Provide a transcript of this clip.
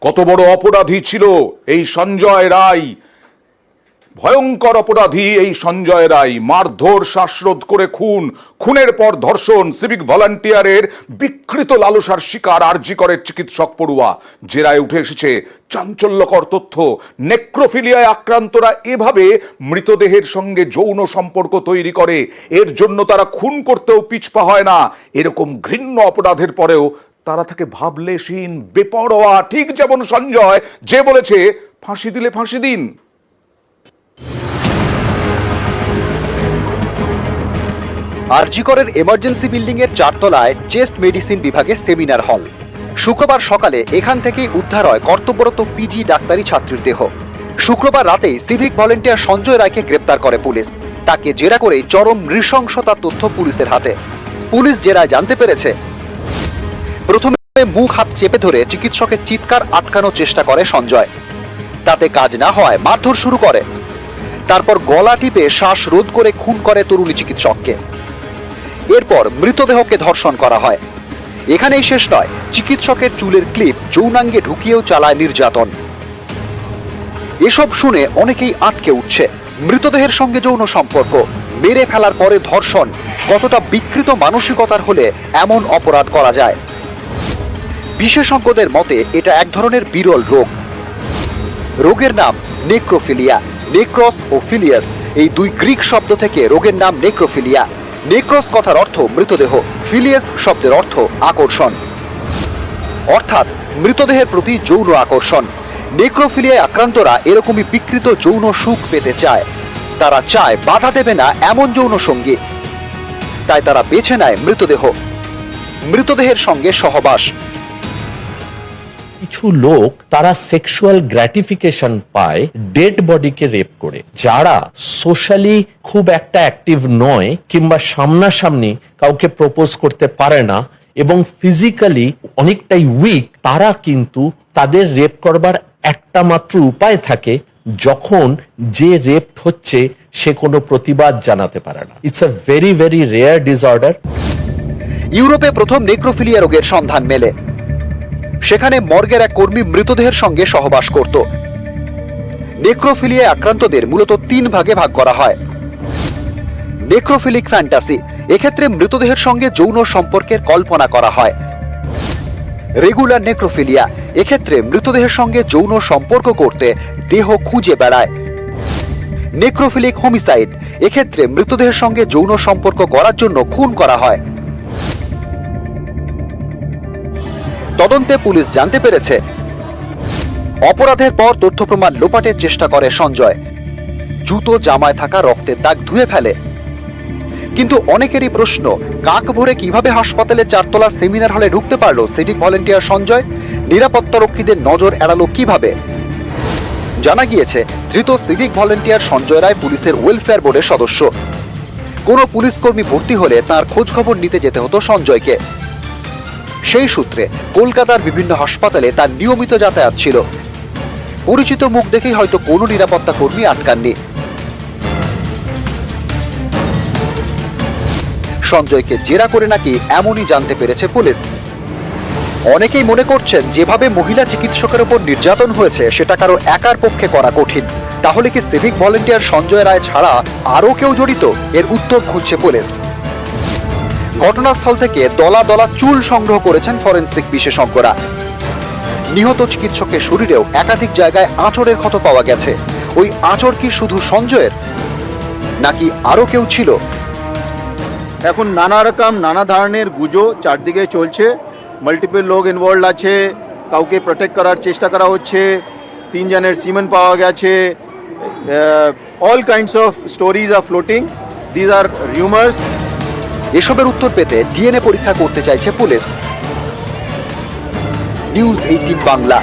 কত বড় অপরাধী ছিল এই সঞ্জয় রায়? ভয়ঙ্কর অপরাধী এই সঞ্জয় রায়। মারধর, শ্বাসরোধ করে খুন। খুনের পর ধর্ষণ। সিভিক ভলান্টিয়ারের বিকৃত লালসার শিকার আরজিকরের চিকিৎসক পড়ুয়া। জেরায় উঠে এসেছে, চাঞ্চল্যকর তথ্য। নেক্রোফিলিয়ায় আক্রান্তরা এভাবে মৃতদেহের সঙ্গে যৌন সম্পর্ক তৈরি করে। এর জন্য তারা খুন করতেও পিছপা হয় না। এরকম ঘৃণ্য অপরাধের পরেও তারা থাকে ভাবলেশীন বেপরোয়া, ঠিক যেমন সঞ্জয়, যে বলেছে, ফাঁসি দিলে ফাঁসি দিন। আরজিকরের এমার্জেন্সি বিল্ডিং এর চারতলায় চেস্ট মেডিসিন বিভাগে সেমিনার হল শুক্রবার সকালে এখান থেকেই উদ্ধার হয় কর্তব্যরত পিজি ডাক্তারি ছাত্রীর দেহ। শুক্রবার রাতেই সিভিক ভলেন্টিয়ার সঞ্জয় রায়কে গ্রেপ্তার করে পুলিশ। তাকে জেরা করে চরম নৃশংসতার তথ্য পুলিশের হাতে। পুলিশ জেরায় জানতে পেরেছে প্রথমে মুখ হাত চেপে ধরে চিকিৎসকের চিৎকার আটকানোর চেষ্টা করে সঞ্জয়। তাতে কাজ না হয় মারধর শুরু করে। তারপর গলা টিপে শ্বাস রোধ করে খুন করে তরুণী চিকিৎসককে। এরপর মৃতদেহকে ধর্ষণ করা হয়। এখানেই শেষ নয়, চিকিৎসকের চুলের ক্লিপ যৌনাঙ্গে ঢুকিয়েও চালায় নির্যাতন। এসব শুনে অনেকেই আটকে উঠছে। মৃতদেহের সঙ্গে যৌন সম্পর্ক, মেরে ফেলার পরে ধর্ষণ, কতটা বিকৃত মানসিকতার হলে এমন অপরাধ করা যায়। বিশেষজ্ঞদের মতে, এটা এক ধরনের বিরল রোগ। রোগের নাম নেক্রোফিলিয়া। নেক্রস ও ফিলিয়াস, এই দুই গ্রিক শব্দ থেকে রোগের নাম নেক্রোফিলিয়া। নেক্রস কথার অর্থ মৃতদেহ, ফিলিয়াস শব্দের অর্থ আকর্ষণ। অর্থাৎ, মৃতদেহের প্রতি যৌন আকর্ষণ। নেক্রোফিলিয়ায় আক্রান্তরা এরকমই বিকৃত যৌন সুখ পেতে চায়। তারা চায় বাধা দেবে না এমন যৌন সঙ্গী। তাই তারা বেছে নেয় মৃতদেহ। মৃতদেহের সঙ্গে সহবাস। কিছু লোক তারা সেক্সুয়াল গ্র্যাটিফিকেশন পায় ডেড বডিকে রেপ করে। যারা সোশ্যালি খুব একটা অ্যাক্টিভ নয় কিংবা সামনাসামনি কাউকে প্রপোজ করতে পারে না এবং ফিজিক্যালি অনেকটাই উইক তারা কিন্তু তাদের রেপ করবার একটা মাত্র উপায় থাকে যখন যে রেপ হচ্ছে সে কোনো প্রতিবাদ জানাতে পারে না। It's a very very rare disorder ইউরোপে প্রথম নেক্রোফিলিয়া রোগের সন্ধান মেলে। সেখানে মর্গের এক কর্মী মৃতদেহের সঙ্গে সহবাস করত। নেক্রোফিলিয়ায় আক্রান্তদের মূলত তিন ভাগে ভাগ করা হয়। নেক্রোফিলিক ফ্যান্টাসি, এক্ষেত্রে মৃতদেহের সঙ্গে যৌন সম্পর্কের কল্পনা করা হয়। রেগুলার নেক্রোফিলিয়া, এক্ষেত্রে মৃতদেহের সঙ্গে যৌন সম্পর্ক করতে দেহ খুঁজে বেড়ায়। নেক্রোফিলিক হোমিসাইড, এক্ষেত্রে মৃতদেহের সঙ্গে যৌন সম্পর্ক করার জন্য খুন করা হয়। তদন্তে পুলিশ জানতে পেরেছে। অপরাধের পর তথ্য প্রমাণ লোপাটের চেষ্টা করে সঞ্জয়। জুতো, জামায় থাকা রক্তের দাগ ধুয়ে ফেলে। কিন্তু অনেকেরই প্রশ্ন, কাক ভরে কীভাবে হাসপাতালে চারতলা সেমিনার হলে ঢুকতে পারল সিভিক ভলেন্টিয়ার সঞ্জয়? নিরাপত্তা রক্ষীদের নজর এড়ালো কীভাবে? জানা গিয়েছে, ধৃত সিভিক ভলেন্টিয়ার সঞ্জয় রায় পুলিশের ওয়েলফেয়ার বোর্ডের সদস্য। কোনো পুলিশ কর্মী ভর্তি হলে তার খোঁজ খবর নিতে যেতে হতো সঞ্জয়কে। সেই সূত্রে কলকাতার বিভিন্ন হাসপাতালে তার নিয়মিত যাতায়াত ছিল। পরিচিত মুখ দেখেই হয়তো কোনো নিরাপত্তা কর্মী আটকাননি। সঞ্জয়কে জেরা করে নাকি এমনই জানতে পেরেছে পুলিশ। অনেকেই মনে করছেন যেভাবে মহিলা চিকিৎসকের ওপর নির্যাতন হয়েছে, সেটা কারও একার পক্ষে করা কঠিন। তাহলে কি সিভিক ভলেন্টিয়ার সঞ্জয় রায় ছাড়া আরও কেউ জড়িত? এর উত্তর খুঁজছে পুলিশ। ঘটনাস্থল থেকে দলা দলা চুল সংগ্রহ করেছেন ফরেন্সিক বিশেষজ্ঞরা। নিহত চিকিৎসকের শরীরেও একাধিক জায়গায় আঁচড়ের ক্ষত পাওয়া গেছে। ওই আঁচড় কি শুধু সঞ্জয়ের, নাকি আরও কেউ ছিল? এখন নানা রকম নানা ধরনের গুজো চারদিকে চলছে। মাল্টিপল লোক ইনভলভ আছে, কাউকে প্রোটেক্ট করার চেষ্টা করা হচ্ছে, তিনজনের সিমেন্ট পাওয়া গেছে all kinds of stories are floating these are rumours এসবের উত্তর পেতে ডিএনএ পরীক্ষা করতে চাইছে পুলিশ। News eighteen Bangla.